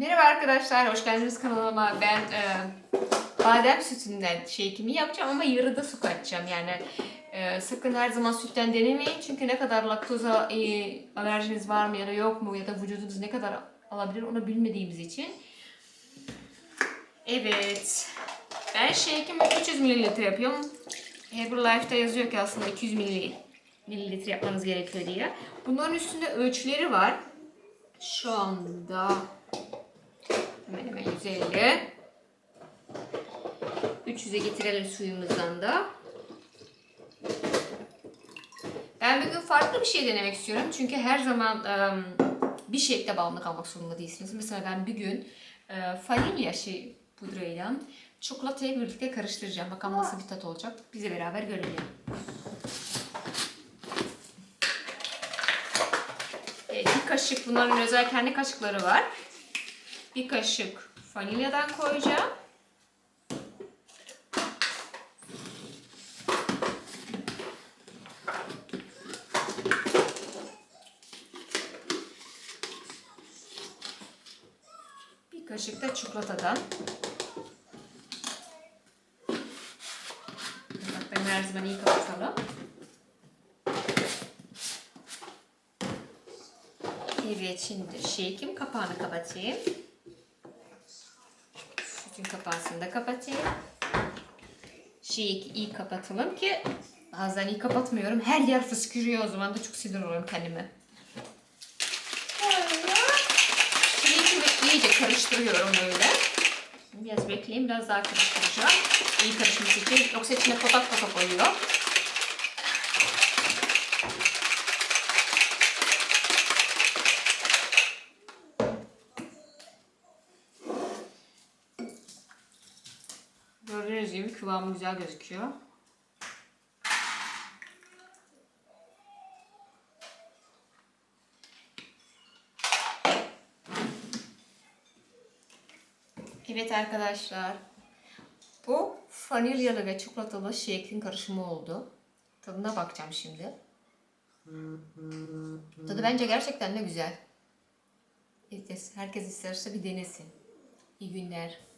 Merhaba arkadaşlar, hoş geldiniz kanalıma. Ben e, badem sütünden shake'imi yapacağım ama yarıda su katacağım. Yani e, sakın her zaman sütten denemeyin çünkü ne kadar laktoza e, alerjiniz var mı ya da yok mu ya da vücudunuz ne kadar alabilir onu bilmediğimiz için. Evet, ben shake'imi 300 mililitre yapıyorum. Herbalife'da yazıyor ki aslında 200 milli- mililitre yapmanız gerekiyor diye. Bunların üstünde ölçüleri var. Şu anda hemen hemen 150. 300'e getirelim suyumuzdan da. Ben bugün farklı bir şey denemek istiyorum. Çünkü her zaman em, bir şekilde bağımlı kalmak zorunda değilsiniz. Mesela ben bir gün e, vanilya şey pudrayla çikolatayı birlikte karıştıracağım. Bakalım nasıl bir tat olacak. Bize beraber görelim. Evet, bir kaşık bunların özel kendi kaşıkları var. Bir kaşık vanilyadan koyacağım. Bir kaşık da çikolatadan. Ben her zaman iyi kapatalım. Evet şimdi shake'im kapağını kapatayım. Sütün kapağını da kapatayım. Shake'i iyi kapatalım ki bazen iyi kapatmıyorum. Her yer fıskırıyor o zaman da çok sinir oluyorum kendime. Shake'imi iyice karıştırıyorum böyle. Şimdi biraz bekleyin biraz daha karıştıracağım. İyi karışması için. Yoksa içine potak potak oluyor. Gördüğünüz gibi kıvamı güzel gözüküyor. Evet arkadaşlar. Bu vanilyalı ve çikolatalı shake'in karışımı oldu. Tadına bakacağım şimdi. Tadı bence gerçekten de güzel. Herkes isterse bir denesin. İyi günler.